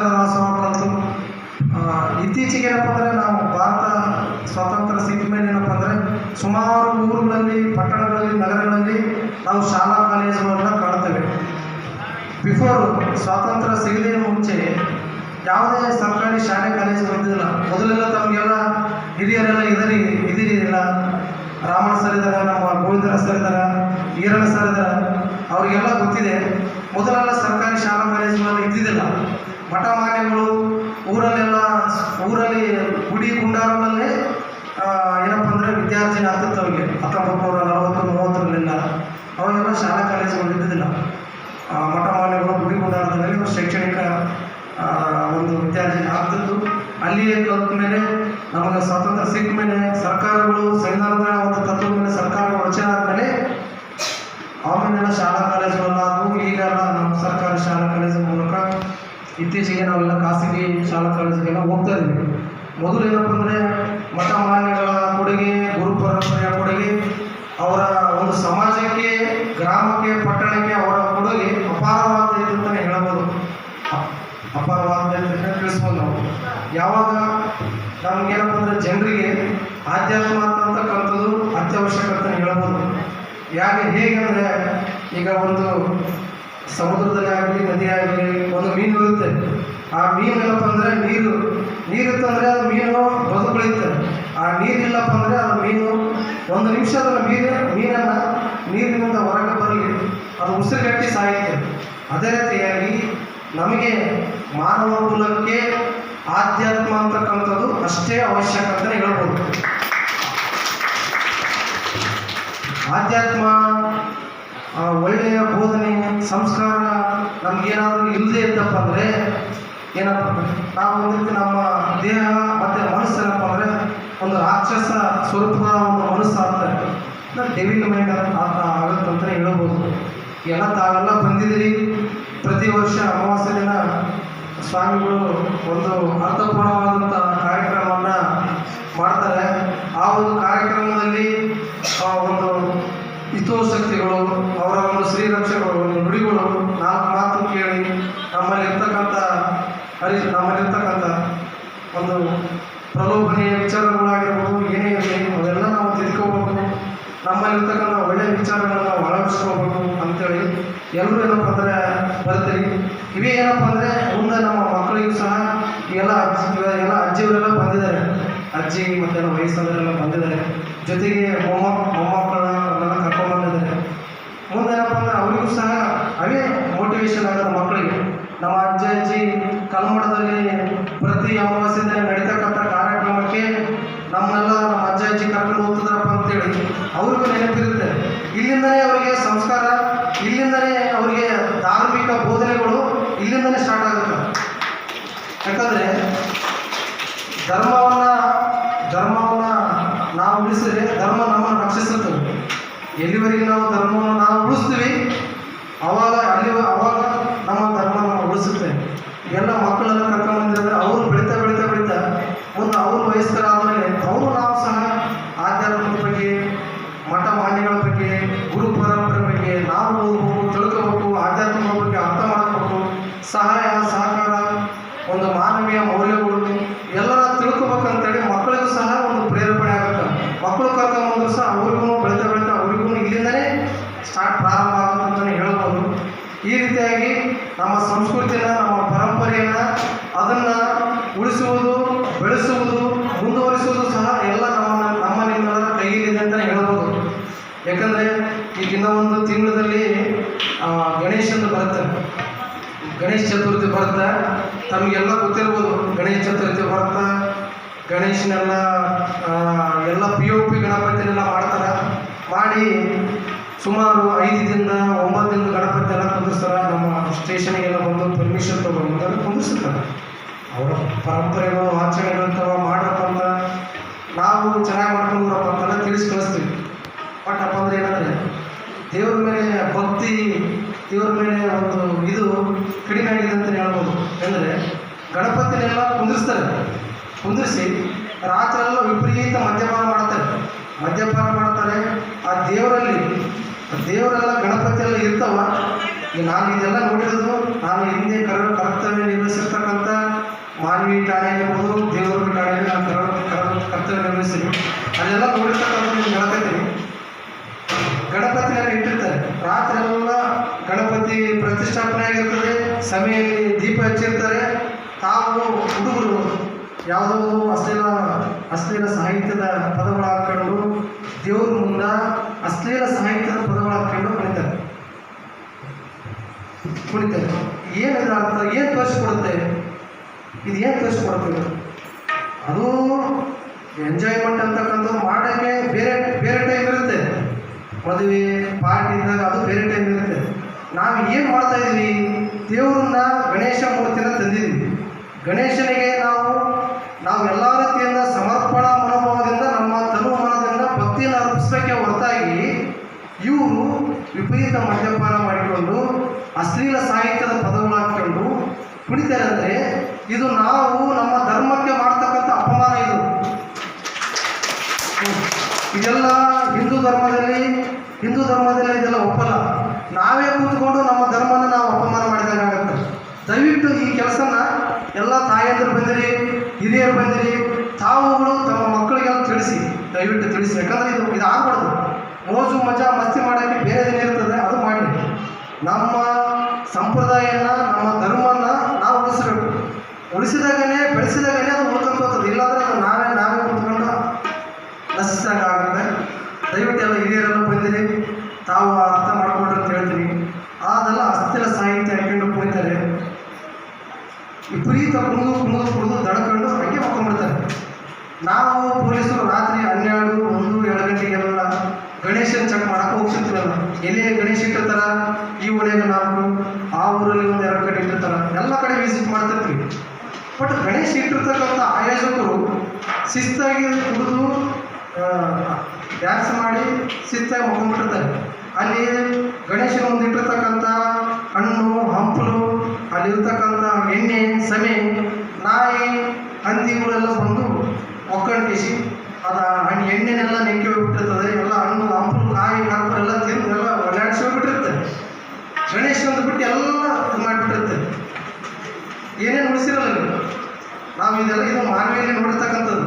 ಕಲಿತು ಆ, ಇತ್ತೀಚೆಗೆ ಏನಪ್ಪ ಅಂದರೆ ನಾವು ಭಾರತ ಸ್ವಾತಂತ್ರ್ಯ ಸಿಕ್ಕ ಮೇಲೆ ಏನಪ್ಪ ಅಂದರೆ ಸುಮಾರು ಊರುಗಳಲ್ಲಿ ಪಟ್ಟಣಗಳಲ್ಲಿ ನಗರಗಳಲ್ಲಿ ನಾವು ಶಾಲಾ ಕಾಲೇಜುಗಳನ್ನ ಕಾಣ್ತೇವೆ ಬಿಫೋರ್ ಸ್ವಾತಂತ್ರ್ಯ ಸಿಗದೇ ಮುಂಚೆ ಯಾವುದೇ ಸರ್ಕಾರಿ ಶಾಲೆ ಕಾಲೇಜು ಬಂದಿಲ್ಲ ಮೊದಲೆಲ್ಲ ತಮಗೆಲ್ಲ ಹಿರಿಯರೆಲ್ಲ ಇದರಿ ಇದಿರಿಲ್ಲ ರಾಮಣ್ಣ ಸರ್ ಇದ್ದಾರೆ ನಮ್ಮ ಗೋವಿಂದರ ಸರ್ ಇದ್ದಾರೆ ಈರಣ್ಣ ಸರ್ ಇದ್ದಾರೆ. ಅವರಿಗೆಲ್ಲ ಗೊತ್ತಿದೆ. ಮೊದಲೆಲ್ಲ ಸರ್ಕಾರಿ ಶಾಲಾ ಕಾಲೇಜುಗಳಲ್ಲಿ ಇದ್ದಿದ್ದಿಲ್ಲ. ಮಠ ಮಾನ್ಯಗಳು ಊರಲ್ಲೆಲ್ಲ ಊರಲ್ಲಿ ಗುಡಿ ಗುಂಡಾರಗಳಲ್ಲೇ ಏನಪ್ಪ ಅಂದರೆ ವಿದ್ಯಾರ್ಥಿ ಆಗ್ತಿತ್ತು ಅವರಿಗೆ. ಹತ್ತೊಂಬತ್ತು ನೂರ ನಲವತ್ತು ಮೂವತ್ತರಲ್ಲೆಲ್ಲ. ಅವಾಗೆಲ್ಲ ಶಾಲಾ ಕಾಲೇಜುಗಳು ಇದ್ದಿದ್ದಿಲ್ಲ. ಆ, ಮಠ ಮಾನ್ಯಗಳು ಗುಡಿ ಗುಂಡಾರದಲ್ಲಿ ಒಂದು ಶೈಕ್ಷಣಿಕ ಒಂದು ವಿದ್ಯಾರ್ಥಿ ಆಗ್ತಿತ್ತು. ಅಲ್ಲಿಯೇ ಕಲ್ತ ಮೇಲೆ ನಮಗೆ ಸ್ವಾತಂತ್ರ್ಯ ಸಿಕ್ಕ ಮೇಲೆ ಸರ್ಕಾರಗಳು ಸಂವಿಧಾನದ ಒಂದು ತತ್ವದ ಮೇಲೆ ಸರ್ಕಾರಗಳು ರಚನೆ ಆದಮೇಲೆ ಆಮೇಲೆಲ್ಲ ಶಾಲಾ ಕಾಲೇಜುಗಳಾದವು ಈಗೆಲ್ಲ ನಮ್ಮ ಸರ್ಕಾರಿ ಶಾಲಾ ಕಾಲೇಜು ಮೂಲಕ ಇತ್ತೀಚೆಗೆ ನಾವೆಲ್ಲ ಖಾಸಗಿ ಶಾಲಾ ಕಾಲೇಜಿಗೆಲ್ಲ ಹೋಗ್ತಾ ಇದ್ದೀವಿ ಮೊದಲು ಏನಪ್ಪ ಅಂದರೆ ಮಠ ಮಾನ್ಯಗಳ ಕೊಡುಗೆ, ಗುರು ಪರಂಪರೆಯ ಕೊಡುಗೆ, ಅವರ ಒಂದು ಸಮಾಜಕ್ಕೆ, ಗ್ರಾಮಕ್ಕೆ, ಪಟ್ಟಣಕ್ಕೆ ಅವರ ಕೊಡುಗೆ ಅಪಾರವಾದದ್ದು ಅಂತಲೇ ಹೇಳ್ಬೋದು. ಅಪಾರವಾದ ತಿಳಿಸ್ಬೋದು ನಾವು. ಯಾವಾಗ ನಮಗೇನಪ್ಪ ಅಂದರೆ ಜನರಿಗೆ ಆಧ್ಯಾತ್ಮ ಅಂತಕ್ಕಂಥದ್ದು ಅತ್ಯವಶ್ಯಕ ಅಂತ ಹೇಳ್ಬೋದು. ಯಾಕೆ ಹೇಗೆ ಅಂದರೆ ಈಗ ಒಂದು ಸಮುದ್ರದಲ್ಲಿ ಆಗಲಿ ನದಿ ಆಗಲಿ ಒಂದು ಮೀನು ಇರುತ್ತೆ. ಆ ಮೀನು ಏನಪ್ಪ ಅಂದರೆ ನೀರು. ನೀರಿತ್ತಂದರೆ ಅದು ಮೀನು ಬದುಕುಳಿಯುತ್ತೆ. ಆ ನೀರಿಲ್ಲಪ್ಪ ಅಂದರೆ ಅದು ಮೀನು. ಒಂದು ನಿಮಿಷ ಮೀನು, ಮೀನನ್ನು ನೀರಿನಿಂದ ಹೊರಗೆ ಬರಲಿ. ಅದು ಉಸಿರುಗಟ್ಟಿ ಸಾಯುತ್ತೆ. ಅದೇ ರೀತಿಯಾಗಿ ನಮಗೆ ಮಾನವ ಕುಲಕ್ಕೆ ಆಧ್ಯಾತ್ಮ ಅಂತಕ್ಕಂಥದ್ದು ಅಷ್ಟೇ ಅವಶ್ಯಕ ಅಂತಲೇ ಹೇಳ್ಬೋದು. ಆಧ್ಯಾತ್ಮ ಒಳ್ಳೆಯ ಬೋಧನೆ, ಸಂಸ್ಕಾರ ನಮಗೇನಾದರೂ ಇಲ್ಲದೆ ಇದ್ದಪ್ಪ ಅಂದರೆ ಏನಪ್ಪ ನಾವು ಒಂದು ನಮ್ಮ ದೇಹ ಮತ್ತು ಮನಸ್ಸು ಏನಪ್ಪ ಅಂದರೆ ಒಂದು ರಾಕ್ಷಸ ಸ್ವರೂಪದ ಒಂದು ಮನಸ್ಸು ಆಗ್ತದೆ ಡೆವಿಲ್ ಮೈಂಡ್ ಆಗುತ್ತೆ ಅಂತಲೇ ಹೇಳ್ಬೋದು. ಎಲ್ಲ ತಾವೆಲ್ಲ ಬಂದಿದ್ದೀರಿ. ಪ್ರತಿ ವರ್ಷ ಅಮಾವಾಸ್ಯ ದಿನ ಸ್ವಾಮಿಗಳು ಒಂದು ಅರ್ಥಪೂರ್ಣವಾದಂಥ ಕಾರ್ಯಕ್ರಮವನ್ನು ಮಾಡ್ತಾರೆ. ಆ ಒಂದು ಕಾರ್ಯಕ್ರಮದಲ್ಲಿ ಒಂದು ಹಿತೋಶಕ್ತಿಗಳು ಅವರ ಒಂದು ಒಂದು ನುಡಿಗಳು, ನಾಲ್ಕು ಮಾತು ಕೇಳಿ ನಮ್ಮಲ್ಲಿರ್ತಕ್ಕಂಥ ಹರಿ, ನಮ್ಮಲ್ಲಿರ್ತಕ್ಕಂಥ ಒಂದು ಪ್ರಲೋಭನೆಯ ವಿಚಾರಗಳಾಗಿರ್ಬೋದು, ಏನೇ ಇರಲಿ ಅದೆಲ್ಲ ನಾವು ತಿಳ್ಕೋಬೇಕು ನಮ್ಮಲ್ಲಿರ್ತಕ್ಕಂಥ ಒಳ್ಳೆಯ ವಿಚಾರಗಳನ್ನ ನಾವು ಅಳವಡಿಸ್ಕೋಬೇಕು ಅಂತೇಳಿ ಎಲ್ಲರೂ ಏನಪ್ಪ ಅಂದರೆ ಬರ್ತೀರಿ. ಇವೇ ಏನಪ್ಪ ಅಂದರೆ ಮುಂದೆ ನಮ್ಮ ಮಕ್ಕಳಿಗೂ ಸಹ ಎಲ್ಲ ಅಜ್ಜಿ ಎಲ್ಲ ಅಜ್ಜಿಯವರೆಲ್ಲ ಬಂದಿದ್ದಾರೆ. ಅಜ್ಜಿ ಮತ್ತೆಲ್ಲ ವಯಸ್ಸಾದವರೆಲ್ಲ ಬಂದಿದ್ದಾರೆ. ಜೊತೆಗೆ ಮೊಮ್ಮ ಮೊಮ್ಮಕ್ಕಳನ್ನೆಲ್ಲ ಕರ್ಕೊಂಡು ಬಂದಿದ್ದಾರೆ. ಮುಂದೆ ಏನಪ್ಪ ಅಂದರೆ ಅವರಿಗೂ ಸಹ ಅವೇ ಮೋಟಿವೇಶನ್ ಆಗೋದು ಮಕ್ಕಳಿಗೆ. ನಮ್ಮ ಅಜ್ಜ, ಅಜ್ಜಿ, ಕಲ್ಮಠದಲ್ಲಿ ಪ್ರತಿ ಅಮಾವಾಸ್ಯದ ನಡೀತಕ್ಕಂಥ ಕಾರ್ಯಕ್ರಮಕ್ಕೆ ನಮ್ಮೆಲ್ಲ ನಮ್ಮ ಅಜ್ಜ, ಅಜ್ಜಿ ಕರ್ಕೊಂಡು ಹೋಗ್ತಿದ್ರಪ್ಪ ಅಂತೇಳಿ ಅವ್ರಿಗೂ ನೆನಪಿರುತ್ತೆ. ಇಲ್ಲಿಂದಲೇ ಅವರಿಗೆ ಸಂಸ್ಕಾರ, ಇಲ್ಲಿಂದಲೇ ಅವರಿಗೆ ಧಾರ್ಮಿಕ ಬೋಧನೆಗಳು ಇಲ್ಲಿಂದಲೇ ಸ್ಟಾರ್ಟ್ ಆಗುತ್ತೆ. ಯಾಕಂದರೆ ಧರ್ಮವನ್ನು ಧರ್ಮವನ್ನು ನಾವು ಉಳಿಸಿದ್ರೆ ಧರ್ಮ ನಮ್ಮನ್ನು ರಕ್ಷಿಸುತ್ತದೆ. ಎಲ್ಲಿವರೆಗೆ ನಾವು ಧರ್ಮವನ್ನು ನಾವು ಉಳಿಸ್ತೀವಿ? ಅವಾಗ ಅಲ್ಲಿ ಅವಾಗ ನಮ್ಮ ಧರ್ಮ ನಾವು ಉಳಿಸುತ್ತೆ ಎಲ್ಲ ಮಕ್ಕಳೆಲ್ಲ ಕರ್ಕೊಂಡ್ಬಂದಿದ್ರೆ ಅವರು ಬೆಳೀತಾ ಬೆಳೀತಾ ಬೆಳೀತಾ, ಒಂದು ಅವರು ವಯಸ್ಕರಾದಮೇಲೆ ಅವರು ನಾವು ಸಹ ಆಧ್ಯಾತ್ಮದ ಬಗ್ಗೆ ಮಠ ಮಾನ್ಯಗಳ ಬಗ್ಗೆ ಗುರು ಪರಂಪರೆ ಬಗ್ಗೆ ನಾವು ಓದಬೇಕು ತಿಳ್ಕೋಬೇಕು ಆಧ್ಯಾತ್ಮದ ಬಗ್ಗೆ ಅರ್ಥ ಮಾಡ್ಕೋಬೇಕು ಸಹಾಯ ಸಹಕಾರ ಒಂದು ಮಾನವೀಯ ಮೌಲ್ಯಗಳು ಎಲ್ಲ ತಿಳ್ಕೊಬೇಕಂತೇಳಿ ಮಕ್ಕಳಿಗೂ ಸಹ ಒಂದು ಪ್ರೇರೇಪಣೆ ಆಗುತ್ತೆ ಮಕ್ಕಳು ಕರ್ಕೊಂಬಂದ್ರು ಸಹ ಅವ್ರಿಗೂ ಬೆಳೀತಾ ಬೆಳೀತಾ ಅವರಿಗೂ ಇಲ್ಲಿಂದನೇ ಸ್ಟಾರ್ಟ್ ಪ್ರಾರಂಭ ಆಗುತ್ತೆ ಅಂತಲೇ ಹೇಳ್ಬೋದು ಈ ರೀತಿಯಾಗಿ ನಮ್ಮ ಸಂಸ್ಕೃತಿನ ನಮ್ಮ ಪರಂಪರೆಯನ್ನು ಅದನ್ನು ಉಳಿಸುವುದು ಬೆಳೆಸುವುದು ಮುಂದುವರಿಸುವುದು ಸಹ ಎಲ್ಲ ನಮ್ಮ ನಮ್ಮ ನಿಮ್ಮೆಲ್ಲರ ಕೈಯಲ್ಲಿದೆ ಅಂತಲೇ ಹೇಳ್ಬೋದು ಯಾಕಂದರೆ ಈಗ ಇನ್ನೂ ಒಂದು ತಿಂಗಳಲ್ಲಿ ಗಣೇಶಂದು ಬರುತ್ತೆ ಗಣೇಶ ಬರುತ್ತೆ. ತಮಗೆಲ್ಲ ಗೊತ್ತಿರ್ಬೋದು, ಗಣೇಶ ಚತುರ್ಥಿ ಬರುತ್ತೆ. ಗಣೇಶನೆಲ್ಲ ಎಲ್ಲ ಪಿ ಯು ಪಿ ಗಣಪತಿನೆಲ್ಲ ಮಾಡ್ತಾರೆ. ಮಾಡಿ ಸುಮಾರು ಐದು ದಿನ ಒಂಬತ್ತು ದಿನದ ಗಣಪತಿ ಎಲ್ಲ ಕುಂದಿರ್ತಾರೆ ನಮ್ಮ ಸ್ಟೇಷನಿಗೆಲ್ಲ ಬಂದು ಪರ್ಮಿಷನ್ ತೊಗೊಂಡು ಕುಂದಿಸ್ತಾರೆ. ಅವರ ಪರಂಪರೆಗಳು, ಆಚರಣೆಗಳು ಮಾಡ್ರಪ್ಪ ಅಂತ ನಾವು ಚೆನ್ನಾಗಿ ಮಾಡ್ಕೊಂಡ್ರಪ್ಪ ಅಂತೆಲ್ಲ ತಿಳಿಸಿ ಕಳಿಸ್ತೀವಿ. ಬಟ್ ಅಪ್ಪ ಅಂದ್ರೆ ಏನಂದರೆ, ದೇವ್ರ ಮೇಲೆ ಭಕ್ತಿ ಇವ್ರ ಮೇಲೆ ಒಂದು ಇದು ಕಡಿಮೆ ಆಗಿದೆ ಅಂತ ಹೇಳ್ಬೋದು. ಅಂದರೆ ಗಣಪತಿನೆಲ್ಲ ಕುಂದಿರ್ಸ್ತಾರೆ. ಕುಂದಿರಿಸಿ ರಾತ್ರೆಲ್ಲ ವಿಪರೀತ ಮದ್ಯಪಾನ ಮಾಡ್ತಾರೆ ಮದ್ಯಪಾನ ಮಾಡ್ತಾರೆ ಆ ದೇವರಲ್ಲಿ ದೇವರೆಲ್ಲ ಗಣಪತಿ ಎಲ್ಲ ಇರ್ತಾವ ನಾನು ಇದೆಲ್ಲ ನೋಡಿರೋದು ನಾನು ಹಿಂದೆ ಕರ, ಕರ್ತವ್ಯ ನಿರ್ವಹಿಸಿರ್ತಕ್ಕಂಥ ಮಾನವೀಯ ಠಾಣೆ ಇರ್ಬೋದು ದೇವರ ಠಾಣೆ ನಾನು ಕರ ಕರ್ತವ್ಯ ನಿರ್ವಹಿಸ್ತೀನಿ ಅಲ್ಲೆಲ್ಲ ನೋಡಿರ್ತಕ್ಕಂಥ ಗಣಪತಿ. ಗಣಪತಿನಲ್ಲಿ ಇಟ್ಟಿರ್ತಾರೆ. ರಾತ್ರಿ ಎಲ್ಲ ಗಣಪತಿ ಪ್ರತಿಷ್ಠಾಪನೆ ಆಗಿರ್ತದೆ, ಸಭೆಯಲ್ಲಿ ದೀಪ ಹಚ್ಚಿರ್ತಾರೆ. ತಾವು ಹುಡುಗರು, ಯಾವುದೋ ಅಶ್ಲೀಲ ಅಶ್ಲೀಲ ಸಾಹಿತ್ಯದ ಪದಗಳು ಹಾಕ್ಕೊಂಡು ದೇವ್ರ ಮುಂದ ಅಶ್ಲೀಲ ಸಾಹಿತ್ಯದ ಪದಗಳು ಹಾಕ್ಕೊಂಡು ಕುಣಿತಾರೆ. ಕುಣಿತಾರೆ ಏನಿದ್ರೆ ಅರ್ಥ? ಏನು ತೋರಿಸ್ಕೊಡುತ್ತೆ? ಇದು ಏನು ತೋರಿಸ್ಕೊಡುತ್ತೆ? ಅದು ಎಂಜಾಯ್ಮೆಂಟ್ ಅಂತಕ್ಕಂಥದ್ದು ಮಾಡೋಕ್ಕೆ ಬೇರೆ ಬೇರೆ ಟೈಮ್ ಇರುತ್ತೆ. ಮದುವೆ ಪಾರ್ಟಿ ಇದ್ದಾಗ ಅದು ಬೇರೆ ಟೈಮ್ ನಾವು ಏನು ಮಾಡ್ತಾ ಇದ್ದೀವಿ? ದೇವ್ರನ್ನ ಗಣೇಶ ಮೂರ್ತಿನ ತಂದಿದ್ವಿ ಗಣೇಶನಿಗೆ ನಾವು ನಾವು ಎಲ್ಲ ರೀತಿಯಿಂದ ಸಮರ್ಪಣಾ ಮನೋಭಾವದಿಂದ, ನಮ್ಮ ತನು ಮನದಿಂದ ಭಕ್ತಿಯನ್ನು ಅರ್ಪಿಸಬೇಕೆ ಹೊರತಾಗಿ ಇವರು ವಿಪರೀತ ಮದ್ಯಪಾನ ಮಾಡಿಕೊಂಡು, ಅಶ್ಲೀಲ ಸಾಹಿತ್ಯದ ಪದಗಳು ಹಾಕ್ಕೊಂಡು ಕುಣಿತಾರೆ ಅಂದರೆ ಇದು ನಾವು ನಮ್ಮ ಧರ್ಮಕ್ಕೆ ಮಾಡ್ತಕ್ಕಂಥ ಅಪಮಾನ ಇದು. ಇದೆಲ್ಲ ಹಿಂದೂ ಧರ್ಮದಲ್ಲಿ ಹಿಂದೂ ಧರ್ಮದಲ್ಲಿ ಇದೆಲ್ಲ ಒಪ್ಪಲ್ಲ. ನಾವೇ ಕೂತ್ಕೊಂಡು ನಮ್ಮ ಧರ್ಮನ ನಾವು ಅಪಮಾನ ಮಾಡಿದಾಗ ಆಗುತ್ತೆ. ದಯವಿಟ್ಟು ಈ ಕೆಲಸನ ಎಲ್ಲ ತಾಯಂದಿರು ಬಂದಿರಿ, ಹಿರಿಯರು ಬಂದಿರಿ, ತಾವುಗಳು ತಮ್ಮ ಮಕ್ಕಳಿಗೆಲ್ಲ ತಿಳಿಸಿ, ದಯವಿಟ್ಟು ತಿಳಿಸಿ. ಯಾಕಂದ್ರೆ ಇದು ಇದು ಆಗ್ಬಾರ್ದು. ಮೋಜು, ಮಜಾ, ಮಸ್ತಿ ಮಾಡೋಕ್ಕೆ ಬೇರೆ ಇರ್ತದೆ, ಅದು ಮಾಡಿ ನಮ್ಮ ಸಂಪ್ರದಾಯನ, ನಮ್ಮ ಧರ್ಮನ ನಾವು ಉಳಿಸ್ಬೇಕು ಉಳಿಸಿದಾಗನೇ ಬೆಳೆಸಿದಾಗನೇ ಅದು ಉಳ್ಕೊಂತ ಹೋಗ್ತದೆ ಇಲ್ಲಾಂದ್ರೆ ಅದು ನಾವೇ ನಾವೇ ಕೂತ್ಕೊಂಡು ನಶಿಸಿದಾಗ ಆಗುತ್ತೆ ದಯವಿಟ್ಟು ಎಲ್ಲ ಹಿರಿಯರೆಲ್ಲ ಬಂದಿರಿ ತಾವು ಅರ್ಥ ಮಾಡ್ಕೊಂಡ್ರೆ ಅಂತ ಹೇಳ್ತೀನಿ ಅದೆಲ್ಲ ಅಸ್ಥಿರ ಸಾಹಿತ್ಯ ಹಾಕೊಂಡು ಕುಣಿತಾರೆ ವಿಪರೀತ ಕುಣಿದು ಕುಣಿದು ಕುಣಿದು ದಡ್ಕೊಂಡು ಹಂಗೆ ಮಕ್ಕೊಂಡ್ಬಿಡ್ತಾರೆ ನಾವು ಪೊಲೀಸರು ರಾತ್ರಿ ಹನ್ನೆರಡು ಒಂದು ಎರಡು ಗಂಟೆಗೆಲ್ಲ ಗಣೇಶನ ಚೆಕ್ ಮಾಡಕ್ಕೆ ಹೋಗ್ತಿರ್ತೀವಲ್ಲ ಎಲ್ಲಿ ಗಣೇಶ ಇಟ್ಟಿರ್ತಾರ ಈ ಓಣ್ಯಾಗ ನಾಲ್ಕು ಆ ಊರಲ್ಲಿ ಒಂದು ಎರಡು ಕಡೆ ಇಟ್ಟಿರ್ತಾರ ಎಲ್ಲ ಕಡೆ ವಿಸಿಟ್ ಮಾಡ್ತಿರ್ತೀವಿ ಬಟ್ ಗಣೇಶ ಇಟ್ಟಿರ್ತಕ್ಕಂಥ ಆಯೋಜಕರು ಶಿಸ್ತಾಗಿ ಕುಡಿದು ಡ್ಯಾನ್ಸ್ ಮಾಡಿ ಶಿಸ್ತಾಗಿ ಹೋಗ್ಬಿಟ್ಟಿರ್ತಾರೆ. ಅಲ್ಲಿ ಗಣೇಶನ ಮುಂದಿಟ್ಟಿರ್ತಕ್ಕಂಥ ಹಣ್ಣು, ಹಂಪಲು, ಅಲ್ಲಿರ್ತಕ್ಕಂಥ ಎಣ್ಣೆ, ಸಮೆ, ನಾಯಿ ಹಂದಿಗಳೆಲ್ಲ ಬಂದು ಒಕ್ಕಂಟಿಸಿ ಅದ ಹಣ್ಣು ಎಣ್ಣೆನೆಲ್ಲ ನೆಕ್ಕಿ ಹೋಗ್ಬಿಟ್ಟಿರ್ತದೆ. ಎಲ್ಲ ಹಣ್ಣು, ಹಂಪಲು, ನಾಯಿ ಎಲ್ಲ ತಿಂದು ಎಲ್ಲ ಒಳ್ಳಾಡಿಸಿ ಹೋಗ್ಬಿಟ್ಟಿರುತ್ತೆ ಗಣೇಶ ಅಂದ್ಬಿಟ್ಟು ಎಲ್ಲ ಮಾಡಿಬಿಟ್ಟಿರ್ತಾರೆ. ಏನೇನು ಉಳಿಸಿರಲ್ಲ. ನಾವು ಇದೆಲ್ಲ ಇದು ಮಾನವಿಯಲ್ಲಿ ನೋಡಿರ್ತಕ್ಕಂಥದ್ದು.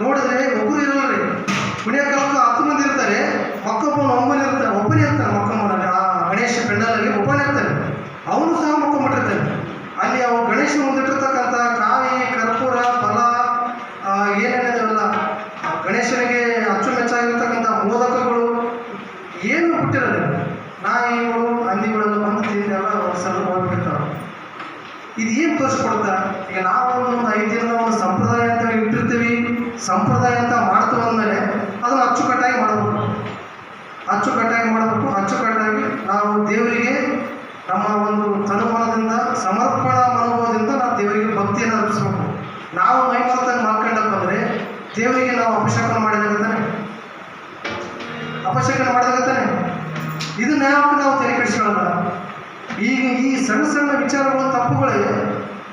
ನೋಡಿದ್ರೆ ಒಬ್ಬರು ಇರಲ್ಲ ರೀ. ಕುಣಿಯೋಕ್ಕೂ ಹತ್ತು ಮಂದಿ ಇರ್ತಾರೆ ಮಕ್ಕೊಬ್ಬನ ಒಬ್ಬನೇ ಇರ್ತಾರೆ ಒಬ್ಬನೇ ಇರ್ತಾನೆ ಮಕ್ಕಮ್ಮನಲ್ಲಿ ಆ ಗಣೇಶ ಪೆಂಡಲಲ್ಲಿ ಒಬ್ಬನೇ ಇರ್ತಾನೆ ಅವನು ಸಹ ಮಕ್ಕೊಂಬಿಟ್ಟಿರ್ತಾನೆ ಅಲ್ಲಿ ಅವು ಗಣೇಶ ಮುಂದಿಟ್ಟಿರ್ತಕ್ಕಂಥ ಕಾಯಿ ಕರ್ಪೂರ ಫಲ ಆ, ಏನೇನಿದೆಲ್ಲ ಆ ಗಣೇಶನಿಗೆ ಅಚ್ಚುಮೆಚ್ಚಾಗಿರ್ತಕ್ಕಂಥ ಮೋದಕಗಳು ಏನು ಬಿಟ್ಟಿರೋದು ನಾಯಿಗಳು ಹಂದಿಗಳೆಲ್ಲ ಬಂದು ತಿಂದೆಲ್ಲ ಸಲ ಹೋಗ್ಬಿಡ್ತಾವೆ ಇದು ಏನು ತೋರಿಸ್ಕೊಡ್ತಾ ಈಗ ನಾವು ಒಂದು ಐದು ದಿನ ಒಂದು ಸಂಪ್ರದಾಯ ಅಂತ ಇಟ್ಟಿರ್ತೀವಿ ಸಂಪ್ರದಾಯ ಅಂತ ಮಾಡ್ತೀವಿ ಅಂದಮೇಲೆ ಅದನ್ನು ಅಚ್ಚುಕಟ್ಟಾಗಿ ಮಾಡಬೇಕು ಅಚ್ಚುಕಟ್ಟಾಗಿ ಮಾಡಬೇಕು ಅಚ್ಚುಕಟ್ಟಾಗಿ ನಾವು ದೇವರಿಗೆ ನಮ್ಮ ಒಂದು ತನುಮನದಿಂದ ಸಮರ್ಪಣಾ ಮನೋಭಾವದಿಂದ ನಾವು ದೇವರಿಗೆ ಭಕ್ತಿಯನ್ನು ಅರ್ಪಿಸ್ಬೇಕು ನಾವು ಮೈ ಮರೆತಾಗಿ ಮಾಡ್ಕೊಂಡಪ್ಪ ಅಂದರೆ ದೇವರಿಗೆ ನಾವು ಅಪಶಕನ ಮಾಡಿದಾಗ ತಾನೆ? ಅಪಶಕನ ಮಾಡಿದಾಗ ತಾನೆ? ಇದನ್ನ ಯಾವಾಗ ನಾವು ತಲೆ ಕೆಡಿಸ್ಕೊಳ್ಳಲ್ಲ ಈಗ ಈ ಸಣ್ಣ ಸಣ್ಣ ವಿಚಾರಗಳು, ತಪ್ಪುಗಳೇ,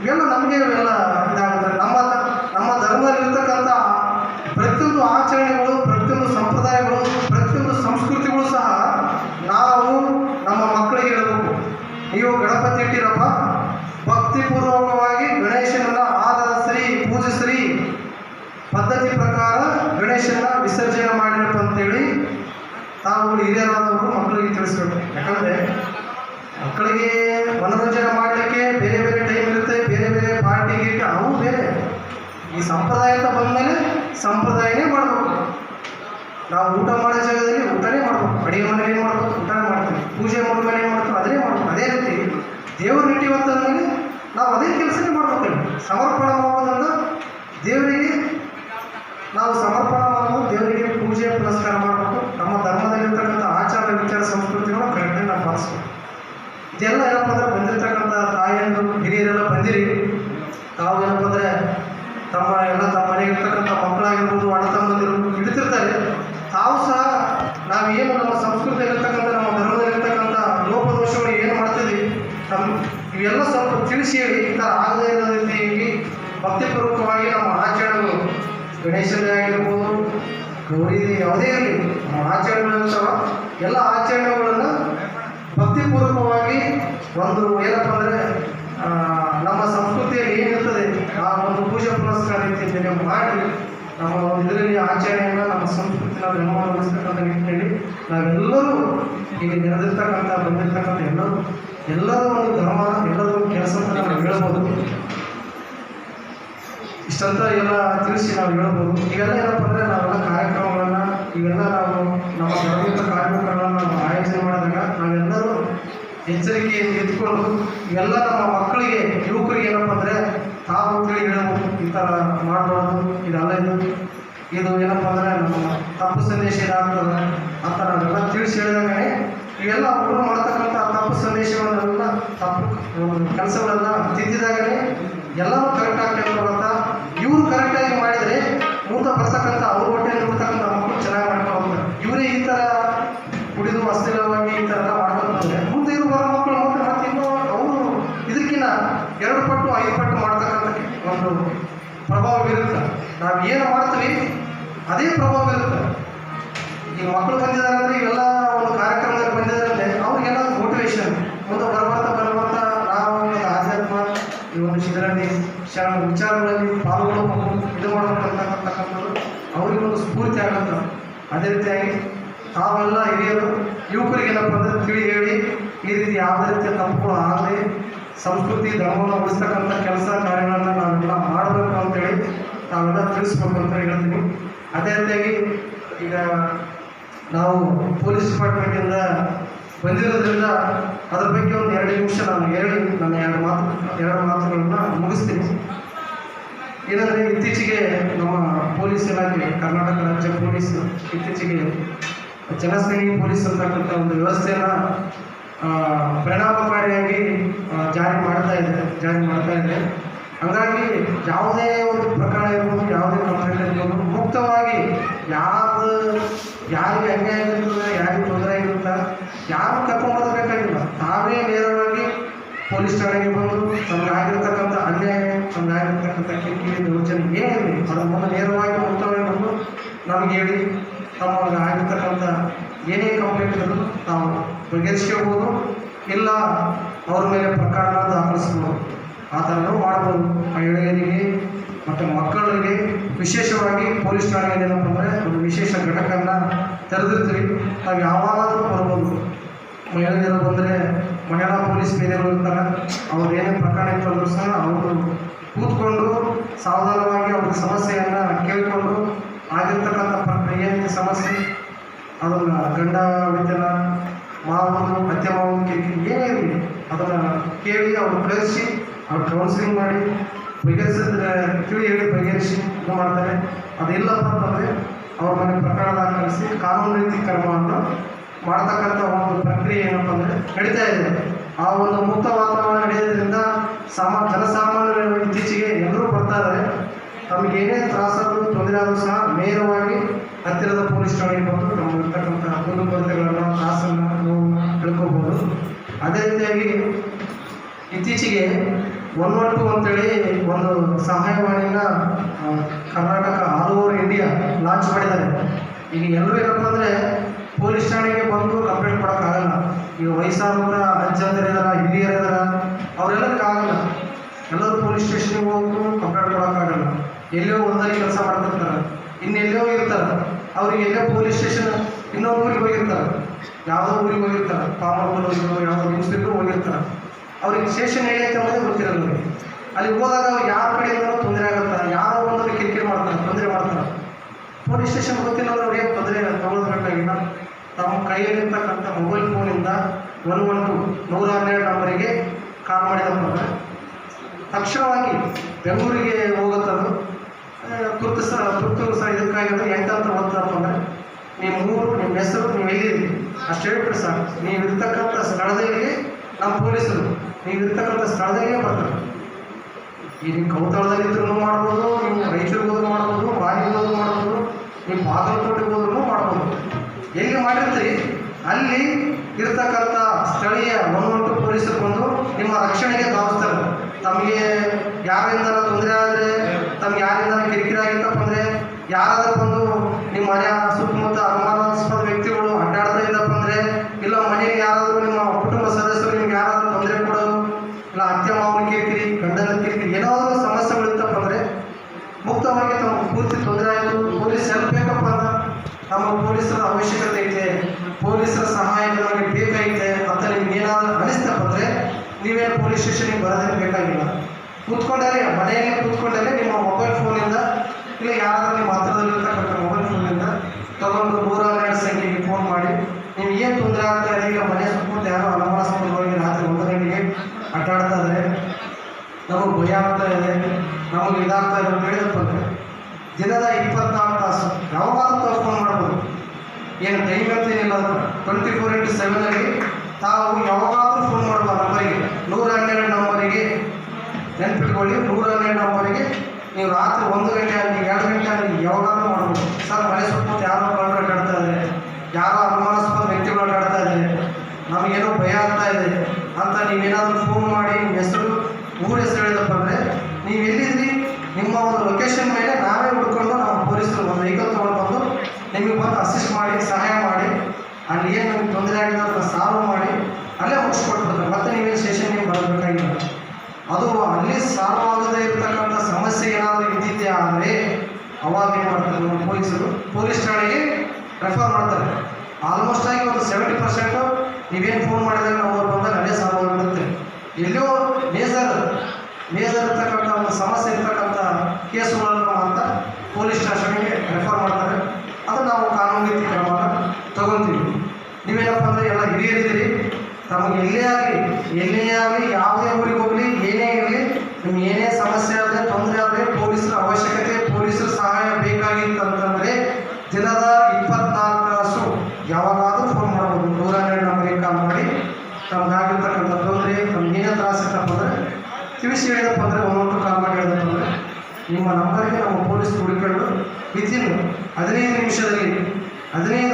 ಇವೆಲ್ಲ ನಮಗೆ ಇವೆಲ್ಲ ಇದಾಗುತ್ತೆ. ನಮ್ಮ ನಮ್ಮ ಧರ್ಮದಲ್ಲಿರ್ತಕ್ಕಂಥ ಪ್ರತಿಯೊಂದು ಆಚರಣೆಗಳು, ಪ್ರತಿಯೊಂದು ಸಂಪ್ರದಾಯಗಳು, ಪ್ರತಿಯೊಂದು ಸಂಸ್ಕೃತಿಗಳು ಸಹ ನಾವು ನಮ್ಮ ಮಕ್ಕಳಿಗೆ ಹೇಳಬೇಕು. ನೀವು ಗಣಪತಿ ಇಟ್ಟಿರಪ್ಪ, ಭಕ್ತಿಪೂರ್ವಕವಾಗಿ ಗಣೇಶನ ವಿಸರ್ಜನೆ ಮಾಡಿರಪ್ಪ ಅಂತೇಳಿ ತಾವು ಹಿರಿಯರಾದವರು ಮಕ್ಕಳಿಗೆ ತಿಳಿಸ್ಬೇಕು. ಯಾಕಂದರೆ ಮಕ್ಕಳಿಗೆ ಮನೋರಂಜನೆ ಮಾಡಲಿಕ್ಕೆ ಬೇರೆ ಬೇರೆ ಟೈಮ್ ಇರುತ್ತೆ, ಬೇರೆ ಬೇರೆ ಪಾರ್ಟಿ ಗೀಟ ಅವು ಬೇರೆ. ಈ ಸಂಪ್ರದಾಯ ಅಂತ ಬಂದಮೇಲೆ ಸಂಪ್ರದಾಯನೇ ಮಾಡಬೇಕು. ನಾವು ಊಟ ಮಾಡೋ ಜಾಗದಲ್ಲಿ ಊಟನೇ ಮಾಡಬೇಕು. ಅಡಿಗೆ ಮನೇಲಿ ಏನು ಮಾಡಬೇಕು? ಊಟನೇ ಮಾಡ್ತೀವಿ. ಪೂಜೆ ಮಾಡೋ ಮೇಲೆ ಏನು ಮಾಡ್ತೀವಿ? ಅದನ್ನೇ ಮಾಡಬೇಕು. ಅದೇ ರೀತಿ ದೇವ್ರ ನಿಟ್ಟಿವಂತಂದಮೇಲೆ ನಾವು ಅದೇ ಕೆಲಸನೇ ಮಾಡ್ಬೇಕು ಸಮರ್ಪಣೆ ಮಾಡೋದನ್ನು ದೇವರಿಗೆ ನಾವು ಸಮರ್ಪಣವನ್ನು ದೇವರಿಗೆ ಪೂಜೆ ಪುನಸ್ಕಾರ ಮಾಡಬೇಕು. ನಮ್ಮ ಧರ್ಮದಲ್ಲಿರ್ತಕ್ಕಂಥ ಆಚಾರ, ವಿಚಾರ, ಸಂಸ್ಕೃತಿಗಳು ನಾವು ಪಾಲಿಸ್ಬೇಕು ಇದೆಲ್ಲ ಏನಪ್ಪ ಅಂದರೆ ಬಂದಿರತಕ್ಕಂಥ ತಾಯಿಯಂದು ಹಿರಿಯರೆಲ್ಲ ಬಂದಿರಿ. ತಾವು ಏನಪ್ಪ ಅಂದರೆ ತಮ್ಮ ಎಲ್ಲ ತಮ್ಮ ಮನೆಗೆ ಇರ್ತಕ್ಕಂಥ ಮಕ್ಕಳಾಗಿರ್ಬೋದು, ಅಣ್ಣ ತಮ್ಮಂದಿರ್ಬೋದು ಇಡ್ತಿರ್ತಾರೆ ತಾವು ಸಹ ನಾವೇನು ನಮ್ಮ ಸಂಸ್ಕೃತಿಯಲ್ಲಿರ್ತಕ್ಕಂಥ, ನಮ್ಮ ಧರ್ಮದಲ್ಲಿರ್ತಕ್ಕಂಥ ಲೋಪದೋಷಗಳು ಏನು ಮಾಡ್ತಿದ್ವಿ ನಮ್ಮ ಇವೆಲ್ಲ ಸ್ವಲ್ಪ ತಿಳಿಸಿ ಈ ಥರ ಆಗದೇ ಇರೋದ್ರಿಂದ ಭಕ್ತಿಪೂರ್ವಕವಾಗಿ ನಮ್ಮ ಆಚರಣೆಗಳು ಗಣೇಶನೇ ಆಗಿರ್ಬೋದು ಗೌರಿ ಯಾವುದೇ ಇರಲಿ, ನಮ್ಮ ಸಹ ಎಲ್ಲ ಆಚರಣೆಗಳನ್ನು ಭಕ್ತಿಪೂರ್ವಕವಾಗಿ ಒಂದು ಏನಪ್ಪ ಅಂದರೆ ನಮ್ಮ ಸಂಸ್ಕೃತಿಯಲ್ಲಿ ಏನಿರ್ತದೆ, ಆ ಒಂದು ಪೂಜೆ ಪುನಸ್ಕಾರ ರೀತಿಯಲ್ಲಿ ಮಾಡಿ, ನಮ್ಮ ಒಂದು ಇದರಲ್ಲಿ ಆಚರಣೆಯನ್ನು, ನಮ್ಮ ಸಂಸ್ಕೃತಿನ ಬೆಂಬಲಿಸ್ತಕ್ಕಂಥ ನಿಟ್ಟಿನಲ್ಲಿ ನಾವೆಲ್ಲರೂ ಇಲ್ಲಿ ನೆರೆದಿರ್ತಕ್ಕಂಥ, ಬಂದಿರ್ತಕ್ಕಂಥ ಎಲ್ಲರೂ ಎಲ್ಲರೂ ಒಂದು ಧರ್ಮ, ಎಲ್ಲರೂ ಕೆಲಸ ಅಂತ ನಾವು ಹೇಳ್ಬೋದು. ಇಷ್ಟಂತ ಎಲ್ಲ ತಿಳಿಸಿ ನಾವು ಹೇಳ್ಬೋದು. ಇವೆಲ್ಲ ಏನಪ್ಪ ಅಂದರೆ ನಾವೆಲ್ಲ ಕಾರ್ಯಕ್ರಮಗಳನ್ನ, ಇವೆಲ್ಲ ನಾವು ನಮ್ಮ ಧಾರ್ಮಿಕ ಕಾರ್ಯಕ್ರಮಗಳನ್ನ ನಾವು ಆಯೋಜನೆ ಮಾಡಿದಾಗ ನಾವೆಲ್ಲರೂ ಎಚ್ಚರಿಕೆಯನ್ನು ಎತ್ಕೊಂಡು ಇವೆಲ್ಲ ನಮ್ಮ ಮಕ್ಕಳಿಗೆ, ಯುವಕರಿಗೆ ಏನಪ್ಪ ಅಂದರೆ ತಾವು ತಿಳಿ ಹೇಳಬಹುದು ಈ ಥರ ಮಾಡಬಾರ್ದು. ಇದೆಲ್ಲ ಇದು. ಇದು ಏನಪ್ಪ ಅಂದರೆ ನಮ್ಮ ತಪ್ಪು ಸಂದೇಶ ಇದಾಗ್ತದೆ ಅಂತ ನಾವೆಲ್ಲ ತಿಳಿಸಿ ಹೇಳಿದಾಗ ಇವೆಲ್ಲ ಅವರು ಮಾಡ್ತಕ್ಕಂಥ ತಪ್ಪು ಸಂದೇಶಗಳನ್ನೆಲ್ಲ ತಪ್ಪು ಕೆಲಸಗಳೆಲ್ಲ ತಿದ್ದಿದಾಗಲೇ ಎಲ್ಲರೂ ಕರೆಕ್ಟ್ ಆಗ್ತಾ ಅಂತ ಇವರು ಕರೆಕ್ಟಾಗಿ ಮಾಡಿದರೆ ಮುಂದೆ ಬರ್ತಕ್ಕಂಥ ಅವ್ರ ಹೊಟ್ಟೆಯಲ್ಲಿ ನೋಡ್ತಕ್ಕಂಥ ಮಕ್ಕಳು ಚೆನ್ನಾಗಿ ಮಾಡ್ಕೊಂಡು ಹೋಗ್ತಾರೆ. ಇವರೇ ಈ ಥರ ಕುಡಿದು ಅಸ್ಥಿರವಾಗಿ ಈ ಥರ ಎಲ್ಲ ಮಾಡ್ಕೊಂಡು ಮುಂದೆ ಇರುವ ಮಕ್ಕಳು ಮತ್ತೆ ಮತ್ತೆ ಇನ್ನೂ ಅವರು ಇದಕ್ಕಿಂತ ಎರಡು ಪಟ್ಟು, ಐದು ಪಟ್ಟು ಮಾಡ್ತಕ್ಕಂಥ ಒಂದು ಪ್ರಭಾವ ಬೀರುತ್ತೆ. ನಾವು ಏನು ಮಾಡ್ತೀವಿ, ಅದೇ ಪ್ರಭಾವ ಬೀರುತ್ತೆ. ಈಗ ಮಕ್ಕಳು ಬಂದಿದ್ದಾರೆ ಅಂದರೆ ಇವೆಲ್ಲ ಒಂದು ಕಾರ್ಯಕ್ರಮದಲ್ಲಿ ಬಂದಿದ್ದಾರೆ ಅಂದರೆ ಅವ್ರಿಗೆಲ್ಲ ಮೋಟಿವೇಶನ್ ಮುಂದೆ ಬರ್ಬರ್ತಾ ಬರ್ಬರ್ತಾ ನಾವು ಒಂದು ಆಧ್ಯಾತ್ಮ ಈ ಒಂದು ಇದರಲ್ಲಿ ಶರಣ ವಿಚಾರಗಳಲ್ಲಿ ಪಾಲ್ಗೊಳ್ಳಬೇಕು ಇದು ಮಾಡಬೇಕು ಅಂತಕ್ಕಂಥದ್ದು ಅವರಿಗೆ ಒಂದು ಸ್ಫೂರ್ತಿ ಆಗುತ್ತೆ ಅದೇ ರೀತಿಯಾಗಿ ತಾವೆಲ್ಲ ಹಿರಿಯರು ಯುವಕರಿಗೆ ಏನಪ್ಪ ಅಂದರೆ ತಿಳಿ ಹೇಳಿ, ಈ ರೀತಿ ಯಾವುದೇ ರೀತಿಯ ತಪ್ಪುಗಳು ಆಗಲಿ, ಸಂಸ್ಕೃತಿ, ಧರ್ಮವನ್ನು ಉಳಿಸ್ತಕ್ಕಂಥ ಕೆಲಸ ಕಾರ್ಯಗಳನ್ನು ನಾವೆಲ್ಲ ಮಾಡಬೇಕು ಅಂತೇಳಿ ತಾವೆಲ್ಲ ತಿಳಿಸ್ಬೇಕು ಅಂತ ಹೇಳ್ತೀನಿ. ಅದೇ ರೀತಿಯಾಗಿ ಈಗ ನಾವು ಪೊಲೀಸ್ ಡಿಪಾರ್ಟ್ಮೆಂಟಿಂದ ಬಂದಿರೋದ್ರಿಂದ ಅದ್ರ ಬಗ್ಗೆ ಒಂದು ಎರಡು ನಿಮಿಷ ನಾನು ಹೇಳಿ, ನನ್ನ ಎರಡು ಮಾತು, ಎರಡು ಮಾತುಗಳನ್ನು ಮುಗಿಸ್ತೀನಿ. ಏನಂದರೆ ಇತ್ತೀಚೆಗೆ ನಮ್ಮ ಪೊಲೀಸ್ ಇಲಾಖೆ, ಕರ್ನಾಟಕ ರಾಜ್ಯ ಪೊಲೀಸ್ ಇತ್ತೀಚೆಗೆ ಜನಸ್ನೇಹಿ ಪೊಲೀಸ್ ಅಂತಕ್ಕಂಥ ಒಂದು ವ್ಯವಸ್ಥೆಯನ್ನು ಪರಿಣಾಮಕಾರಿಯಾಗಿ ಜಾರಿ ಮಾಡ್ತಾ ಇದೆ, ಜಾರಿ ಮಾಡ್ತಾ ಇದೆ. ಹಾಗಾಗಿ ಯಾವುದೇ ಒಂದು ಪ್ರಕರಣ ಇರ್ಬೋದು, ಯಾವುದೇ ಕಂಪ್ಲೇಂಟ್ ಇರ್ಬೋದು, ಮುಕ್ತವಾಗಿ ಯಾರು, ಯಾರಿಗೆ ಅನ್ಯಾಯ ಆಗಿರ್ತದೆ ಯಾರಿಗೆ ತೊಂದರೆ ಆಗಿರುತ್ತ ಯಾರು ಕರ್ಕೊಂಡ್ಬರ್ಬೇಕಾಗಿಲ್ಲ ತಾವೇ ನೇರವಾಗಿ ಪೊಲೀಸ್ ಠಾಣೆಗೆ ಬಂದು ತಮಗೆ ಆಗಿರ್ತಕ್ಕಂಥ ಅನ್ಯಾಯ, ತಮಗೆ ಆಗಿರ್ತಕ್ಕಂಥ ಕಿರಿಕಿರಿ ಯೋಚನೆ ಏನಿದೆ ಮುಂದೆ ನೇರವಾಗಿ ಮುಕ್ತವಾಗಿ ಬಂದು ನಮಗೆ ಹೇಳಿ ತಮಗೆ ಆಗಿರ್ತಕ್ಕಂಥ ಏನೇ ಕಂಪ್ಲೇಂಟ್ ಇದ್ರು ನಾವು ಬಗೆಹರಿಸ್ಕೋಬೋದು ಇಲ್ಲ ಅವ್ರ ಮೇಲೆ ಪ್ರಕರಣ ದಾಖಲಿಸ್ಬೋದು. ಆ ಥರನೂ ಮಾಡ್ಬೋದು. ಮಹಿಳೆಯರಿಗೆ ಮತ್ತು ಮಕ್ಕಳಿಗೆ ವಿಶೇಷವಾಗಿ ಪೊಲೀಸ್ ಠಾಣೆಗೆ ಏನಪ್ಪ ಅಂದರೆ ಒಂದು ವಿಶೇಷ ಘಟಕನ ತೆರೆದಿರ್ತೀವಿ. ನಾವು ಯಾವಾಗಲೂ ಬರ್ಬೋದು. ಮಹಿಳೆಯರು ಬಂದರೆ ಮಹಿಳಾ ಪೊಲೀಸ್ ಮೇಲೆಗಳು ಇರ್ತಾರೆ ಅವ್ರು ಏನೇ ಪ್ರಕರಣ ಇತ್ತಂದ್ರೂ ಸಹ ಅವರು ಕೂತ್ಕೊಂಡು ಸಾವಧಾನವಾಗಿ ಅವ್ರ ಸಮಸ್ಯೆಯನ್ನು ಕೇಳಿಕೊಂಡು ಆಗಿರ್ತಕ್ಕಂಥ ಪ್ರಕ್ರಿಯೆ ಏನಿದೆ ಸಮಸ್ಯೆ, ಅದನ್ನು ಗಂಡ ವಿದ್ಯನ ಮಾವನು ಹತ್ಯೆ ಮಾವನ್ನು ಕಿರಿಕಿರಿ, ಏನೇ ಅದನ್ನು ಕೇಳಿ ಅವ್ರು ಕಳಿಸಿ, ಅವ್ರು ಕೌನ್ಸಿಲಿಂಗ್ ಮಾಡಿ ಬಗೆಹರಿಸಿದ್ರೆ ತಿಳಿ ಹೇಳಿ ಬಗೆಹರಿಸಿ ಇದು ಮಾಡ್ತಾರೆ. ಅದಿಲ್ಲಪ್ಪ ಅಂತಂದರೆ ಅವ್ರ ಮನೆ ಪ್ರಕರಣ ದಾಖಲಿಸಿ ಕಾನೂನು ರೀತಿ ಕ್ರಮವನ್ನು ಮಾಡ್ತಕ್ಕಂಥ ಒಂದು ಪ್ರಕ್ರಿಯೆ ಏನಪ್ಪ ಅಂದರೆ ನಡೀತಾ ಇದೆ. ಆ ಒಂದು ಮುಕ್ತ ವಾತಾವರಣ ನಡೆಯೋದ್ರಿಂದ ಸಾಮ, ಜನಸಾಮಾನ್ಯರು ಇತ್ತೀಚೆಗೆ ಎಲ್ಲರೂ ಬರ್ತಾ ತಮಗೆ ಏನೇ ತ್ರಾಸಾದರೂ ತೊಂದರೆ ಆದರೂ ಸಹ ನೇರವಾಗಿ ಹತ್ತಿರದ ಪೊಲೀಸ್ ಠಾಣೆಗೆ ಬಂದು ನಮ್ಮ ಕುಂದು ಕೊರತೆಗಳನ್ನು ತ್ರಾಸನ್ನು ನೋವನ್ನು ತಿಳ್ಕೊಬೋದು. ಅದೇ ರೀತಿಯಾಗಿ ಇತ್ತೀಚೆಗೆ ಒನ್ ಒನ್ ಟು ಅಂತೇಳಿ ಒಂದು ಸಹಾಯವಾಣಿನ Karnataka all over India launch ಮಾಡಿದ್ದಾರೆ. ಈಗ ಎಲ್ಲರೂ ಏನಪ್ಪ ಅಂದರೆ ಪೊಲೀಸ್ ಠಾಣೆಗೆ ಬಂದು ಕಂಪ್ಲೇಂಟ್ ಕೊಡೋಕ್ಕಾಗಲ್ಲ ಈಗ ವಯಸ್ಸಾದಂಥ ಅಜ್ಜಂದಿರಿದಾರ, ಹಿರಿಯರಿದಾರ ಅವರೆಲ್ಲಕ್ಕಾಗಲ್ಲ ಎಲ್ಲರೂ ಪೊಲೀಸ್ ಸ್ಟೇಷನ್ಗೆ ಹೋಗ್ತು ಕಂಪ್ಲೇಂಟ್ ಕೊಡೋಕ್ಕಾಗಲ್ಲ ಎಲ್ಲೋ ಒಂದಾಗಿ ಕೆಲಸ ಮಾಡ್ತಿರ್ತಾರೆ. ಇನ್ನೆಲ್ಲೋ ಇರ್ತಾರೆ. ಅವ್ರಿಗೆ ಎಲ್ಲೋ ಪೊಲೀಸ್ ಸ್ಟೇಷನ್, ಇನ್ನೊಂದು ಊರಿಗೆ ಹೋಗಿರ್ತಾರೆ. ಯಾವುದೋ ಊರಿಗೆ ಹೋಗಿರ್ತಾರೆ. ಪಾಮರ್ಗಳು ಯಾವುದೋ ಮುಸ್ಲಿಮ್ರು ಹೋಗಿರ್ತಾರೆ. ಅವ್ರಿಗೆ ಸ್ಟೇಷನ್ ಹೇಳಿ ಅಂತ ಗೊತ್ತಿರಲ್ಲ. ಅಲ್ಲಿ ಹೋದಾಗ ಯಾರ ಕಡೆಯಿಂದನೂ ತೊಂದರೆ ಆಗುತ್ತೆ? ಯಾರೋ ಬಂದವ್ರಿಗೆ ಕಿರಿಕಿರಿ ಮಾಡ್ತಾರೆ ತೊಂದರೆ ಮಾಡ್ತಾರೆ ಪೊಲೀಸ್ ಸ್ಟೇಷನ್ ಗೊತ್ತಿಲ್ಲ ಅಂದ್ರೆ ಅವ್ರಿಗೆ ತೊಂದರೆ ತಗೊಳ್ಳೋದ್ಬೇಕಾಗಿಲ್ಲ ತಮ್ಮ ಕೈಯಲ್ಲಿರ್ತಕ್ಕಂಥ ಮೊಬೈಲ್ ಫೋನಿಂದ ಒನ್ ಒನ್ ಟು ನೂರ ಹನ್ನೆರಡು ನಂಬರಿಗೆ ಕಾಲ್ ಮಾಡಿದಪ್ಪ ತಕ್ಷಣವಾಗಿ ಬೆಂಗಳೂರಿಗೆ ಹೋಗುತ್ತದು. ತುರ್ತು ಸಹ ತುರ್ತು ಸಹ ಇದಕ್ಕಾಗಿ ಅಂದರೆ ಎಂಟಂತ ಓದ್ತಾರಪ್ಪ ಅಂದರೆ ನಿಮ್ಮ ಮೂರು ನಿಮ್ಮ ಹೆಸರು, ನೀವು ಎಲ್ಲಿರಿ ಅಷ್ಟು ಹೇಳ್ಬಿಟ್ರೆ ಸರ್ ನೀವು ಇರ್ತಕ್ಕಂಥ ಸ್ಥಳದಲ್ಲಿ ನಮ್ಮ ಪೊಲೀಸರು. ನೀವು ಇರ್ತಕ್ಕಂಥ ಸ್ಥಳದಲ್ಲಿಯೇ ಬರ್ತಾರೆ. ಈ ನಿಮ್ಮ ಕೌತಾಳದಲ್ಲಿ ಇದ್ರೂ ಮಾಡ್ಬೋದು, ನೀವು ಹೋದ್ರು ಮಾಡ್ಬೋದು ಬಾಗಿಲು ಹೋದ್ರು ಮಾಡ್ಬೋದು ನೀವು ಬಾಗಲಕೋಟೆಗೆ ಎಲ್ಲಿ ಮಾಡಿರ್ತೀರಿ? ಅಲ್ಲಿ ಇರ್ತಕ್ಕಂಥ ಸ್ಥಳೀಯ ಒಂದೊಂದು ಪೊಲೀಸರು ಬಂದು ನಿಮ್ಮ ರಕ್ಷಣೆಗೆ ಧಾವಿಸ್ತಾರೆ. ತಮಗೆ ಯಾರಿಂದ ತೊಂದರೆ ಆದರೆ, ತಮ್ಗೆ ಯಾರಿಂದ ಕಿರಿಕಿರಿ ಆಗಿತ್ತಪ್ಪ ಅಂದರೆ ಯಾರಾದರೂ ಬಂದು ನಿಮ್ಮ ಮನೆಯ ಸುತ್ತಮುತ್ತ ಅನುಮಾನಾಸ್ಪದ ವ್ಯಕ್ತಿಗಳು ಅಡ್ಡಾಡ್ತಾ ಇದ್ದಪ್ಪ ಅಂದರೆ ಇಲ್ಲ ಮನೆಗೆ ಯಾರಾದರೂ ನಿಮ್ಮ ಕುಟುಂಬ ಸದಸ್ಯರು ನಿಮ್ಗೆ ಯಾರಾದರೂ ತೊಂದರೆ ಕೊಡೋದು ಇಲ್ಲ ಅತ್ತೆ ಮಾವನ ಕಿರಿಕಿರಿ ಗಂಡನ ಕಿರಿಕಿರಿ ಏನಾದರೂ ಸಮಸ್ಯೆಗಳಿತ್ತಪ್ಪ ಅಂದರೆ ಮುಕ್ತವಾಗಿ ತಮ್ಮ ಪೂರ್ತಿ ತೊಂದರೆ ಆಯಿತು ನಮ್ಮ ಪೊಲೀಸರ ಅವಶ್ಯಕತೆ ಐತೆ ಪೊಲೀಸರ ಸಹಾಯ ನಮಗೆ ಬೇಕಾಗಿದೆ ಅಂತ ನಿಮ್ಗೆ ಏನಾದರೂ ಅನಿಸ್ತಪ್ಪ ಅಂದರೆ ಪೊಲೀಸ್ ಸ್ಟೇಷನ್ಗೆ ಬರೋದೇ ಬೇಕಾಗಿಲ್ಲ. ಕೂತ್ಕೊಂಡಲ್ಲಿ ಮನೆಯಲ್ಲಿ ಕೂತ್ಕೊಂಡಲ್ಲಿ ನಿಮ್ಮ ಮೊಬೈಲ್ ಫೋನಿಂದ ಇಲ್ಲ ಯಾರಾದರೂ ನಿಮ್ಮ ಹತ್ರದಲ್ಲಿರ್ತಕ್ಕಂಥ ಮೊಬೈಲ್ ಫೋನಿಂದ ತಗೊಂಡು ನೂರ ಹನ್ನೆರಡು ಸಂಖ್ಯೆಗೆ ಫೋನ್ ಮಾಡಿ. ನಿಮ್ಗೆ ಏನು ತೊಂದರೆ ಆಗ್ತಾ ಇದೆ? ಈಗ ಮನೆ ಸುತ್ತಮುತ್ತ ಯಾರೋ ಅನುಮಾನಾಸ್ಪದವಾಗಿ ರಾತ್ರಿ ಒಂದು ಗಂಟೆಗೆ ಅಡ್ಡಾಡ್ತಾ ಇದ್ದಾರೆ. ನಮಗೆ ಭಯ ಆಗ್ತಾ ಇದೆ. ನಮಗೆ ಇದಾಗ್ತಾ ಇದೆ ಅಂತ ಹೇಳಿದಪ್ಪ ಅಂದರೆ ದಿನದ ಇಪ್ಪತ್ನಾಲ್ಕು ತಾಸು. ಯಾವಾಗ ತಾವು ಫೋನ್ ಮಾಡ್ಬೋದು. ಏನು ಟೈಮ್ ಅಂತ ಏನಿಲ್ಲ ಟ್ವೆಂಟಿ ಫೋರ್ ಇಂಟು ಸೆವೆನಲ್ಲಿ ತಾವು ಯಾವಾಗಾದ್ರೂ ಫೋನ್ ಮಾಡ್ಬೋದು ನಂಬರಿಗೆ ನೂರ ಹನ್ನೆರಡು ನಂಬರಿಗೆ ನೆನ್ಪಿಟ್ಕೊಳ್ಳಿ ನೂರ ಹನ್ನೆರಡು ನಂಬರಿಗೆ ನೀವು ರಾತ್ರಿ ಒಂದು ಗಂಟೆ ಆಗಲಿ ಎರಡು ಗಂಟೆ ಆಗಲಿ ಯಾವಾಗಲೂ ಮಾಡ್ಬೋದು. ಸರ್, ಮನೆ ಸುತ್ತಮುತ್ತ ಯಾರೋ ಕಳ್ಳರು ಅಡ್ಡಾಡ್ತಾ ಇದ್ದಾರೆ. ಯಾರೋ ಅನುಮಾನಾಸ್ಪದ ವ್ಯಕ್ತಿಗಳು ಅಡ್ಡಾಡ್ತಾ ಇದ್ದಾರೆ. ನಮಗೇನೋ ಭಯ ಆಗ್ತಾ ಇದೆ ಅಂತ ನೀವೇನಾದರೂ ಫೋನ್ ಮಾಡಿ, ನಿಮ್ಮ ಹೆಸರು, ಊರ ಹೆಸರು ಹೇಳಿದಪ್ಪ ಅಂದರೆ ನೀವು ಎಲ್ಲಿದ್ರಿ ನಿಮ್ಮ ಒಂದು ಲೊಕೇಶನ್ ಮೇಲೆ ನಾವೇ ಹುಡ್ಕೊಂಡು ನಾವು ಪೊಲೀಸರು ಒಂದು ವೆಹಿಕಲ್ ತೊಗೊಂಡು ಬಂದು ನಿಮಗೆ ಬಂದು ಅಸಿಸ್ಟ್ ಮಾಡಿ ಸಹಾಯ ಮಾಡಿ ಅಲ್ಲಿ ಏನು ನಿಮ್ಗೆ ತೊಂದರೆ ಆಗಿದೆ ಅದನ್ನ ಸಾಲ್ವ್ ಮಾಡಿ ಅಲ್ಲೇ ಮುಗಿಸ್ಕೊಟ್ಬಿಡ್ತಾರೆ ಮತ್ತೆ ನೀವೇನು ಸ್ಟೇಷನ್ಗೆ ಬರಬೇಕಾಗಿಲ್ಲ ಅದು ಅಲ್ಲಿ ಸಾಲ್ವ್ ಆಗದೇ ಇರತಕ್ಕಂಥ ಸಮಸ್ಯೆ ಏನಾದರೂ ಇದ್ದಿದ್ದೆ ಆದರೆ ಅವಾಗ ಏನು ಮಾಡ್ತಾರೆ ನಮ್ಮ ಪೊಲೀಸರು ಪೊಲೀಸ್ ಠಾಣೆಗೆ ರೆಫರ್ ಮಾಡ್ತಾರೆ ಆಲ್ಮೋಸ್ಟ್ ಆಗಿ ಒಂದು ಸೆವೆಂಟಿ ಪರ್ಸೆಂಟು ನೀವೇನು ಫೋನ್ ಮಾಡಿದಾಗ ನಾವು ಅವ್ರು ಬಂದಾಗ ಅಲ್ಲೇ ಸಾಲ ಆಗಿಬಿಡುತ್ತೆ. ಎಲ್ಲೋ ಮೇಜರ್ ಮೇಜರ್ ಇರ್ತಕ್ಕಂಥ ಒಂದು ಸಮಸ್ಯೆ ಇರ್ತಕ್ಕಂಥ ಕೇಸುಗಳನ್ನು ಅಂತ ಪೊಲೀಸ್ ಸ್ಟೇಷನ್ಗೆ ರೆಫರ್ ಮಾಡ್ತಾರೆ. ಅದು ನಾವು ಕಾನೂನು ರೀತಿ ಕ್ರಮವನ್ನು ತಗೊತೀವಿ. ನೀವೇನಪ್ಪ ಅಂದರೆ ಎಲ್ಲ ಹಿರಿಯರಿದ್ದೀರಿ. ತಮಗೆ ಎಲ್ಲೇ ಆಗಲಿ ಎಲ್ಲೇ ಆಗಲಿ, ಯಾವುದೇ ಊರಿಗೆ ಹೋಗಲಿ, ಏನೇ ಇರಲಿ, ನಿಮ್ಗೆ ಏನೇ ಸಮಸ್ಯೆ ಹದಿನೈದು